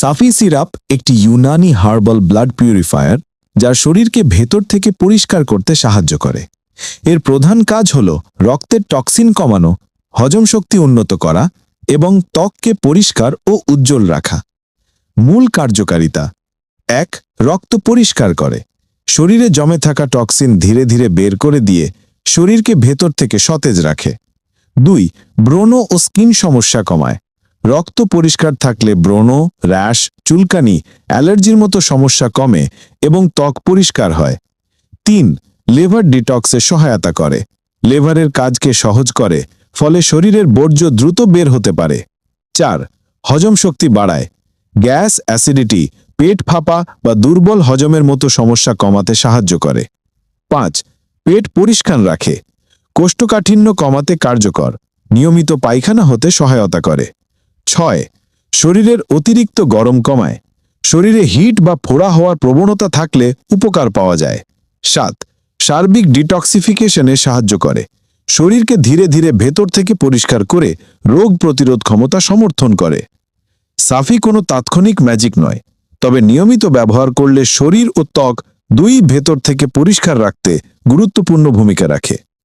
সাফি syrup একটি Unani herbal blood purifier যা শরীরকে ভেতর থেকে পরিষ্কার করতে সাহায্য করে। এর প্রধান কাজ হল রক্তের টক্সিন কমানো, হজম শক্তি উন্নত করা এবং ত্বককে পরিষ্কার ও উজ্জ্বল রাখা। মূল কার্যকারিতা, এক, রক্ত পরিষ্কার করে। শরীরে জমে থাকা টক্সিন ধীরে ধীরে বের করে দিয়ে শরীরকে ভেতর থেকে সতেজ রাখে। দুই, ব্রণ ও স্কিন সমস্যা কমায়। রক্ত পরিষ্কার থাকলে ব্রণ, র্যাশ, চুলকানি, অ্যালার্জির মতো সমস্যা কমে এবং ত্বক পরিষ্কার হয়। তিন, লেভার ডিটক্সে সহায়তা করে। লেভারের কাজকে সহজ করে, ফলে শরীরের বর্জ্য দ্রুত বের হতে পারে। চার, হজম শক্তি বাড়ায়। গ্যাস, অ্যাসিডিটি, পেট ফাঁপা বা দুর্বল হজমের মতো সমস্যা কমাতে সাহায্য করে। পাঁচ, পেট পরিষ্কার রাখে। কোষ্ঠকাঠিন্য কমাতে কার্যকর। নিয়মিত পায়খানা হতে সহায়তা করে। ছয়, শরীরের অতিরিক্ত গরম কমায়। শরীরে হিট বা ফোড়া হওয়ার প্রবণতা থাকলে উপকার পাওয়া যায়। সাত, সার্বিক ডিটক্সিফিকেশনে সাহায্য করে। শরীরকে ধীরে ধীরে ভেতর থেকে পরিষ্কার করে রোগ প্রতিরোধ ক্ষমতা সমর্থন করে। সাফি কোনো তাৎক্ষণিক ম্যাজিক নয়, তবে নিয়মিত ব্যবহার করলে শরীর ও ত্বক দুই ভেতর থেকে পরিষ্কার রাখতে গুরুত্বপূর্ণ ভূমিকা রাখে।